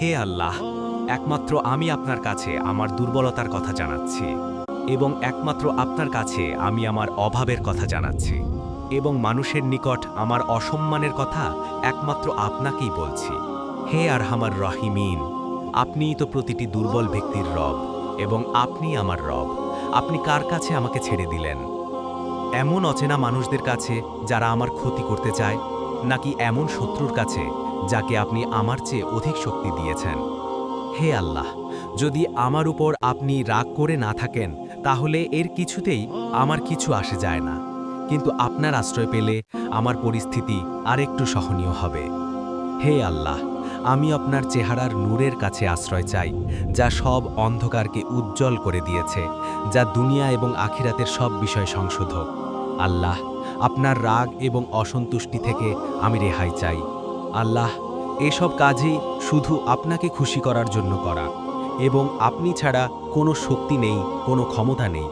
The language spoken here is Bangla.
হে আল্লাহ, একমাত্র আমি আপনার কাছে আমার দুর্বলতার কথা জানাচ্ছি এবং একমাত্র আপনার কাছে আমি আমার অভাবের কথা জানাচ্ছি এবং মানুষের নিকট আমার অসম্মানের কথা একমাত্র আপনাকেই বলছি। হে আরহামার রহিমিন, আপনিই তো প্রতিটি দুর্বল ব্যক্তির রব এবং আপনি আমার রব। আপনি কার কাছে আমাকে ছেড়ে দিলেন? এমন অচেনা মানুষদের কাছে যারা আমার ক্ষতি করতে চায়, নাকি এমন শত্রুর কাছে যাকে আপনি আমার চেয়ে অধিক শক্তি দিয়েছেন। হে আল্লাহ, যদি আমার উপর আপনি রাগ করে না থাকেন, তাহলে এর কিছুতেই আমার কিছু আসে যায় না। কিন্তু আপনার আশ্রয় পেলে আমার পরিস্থিতি আরেকটু সহনীয় হবে। হে আল্লাহ, আমি আপনার চেহারার নূরের কাছে আশ্রয় চাই, যা সব অন্ধকারকে উজ্জ্বল করে দিয়েছে, যা দুনিয়া এবং আখিরাতের সব বিষয় সংশোধক। আল্লাহ, আপনার রাগ এবং অসন্তুষ্টি থেকে আমি রেহাই চাই। আল্লাহ, এসব কাজই শুধু আপনাকে খুশি করার জন্য করা, এবং আপনি ছাড়া কোনো শক্তি নেই, কোনো ক্ষমতা নেই।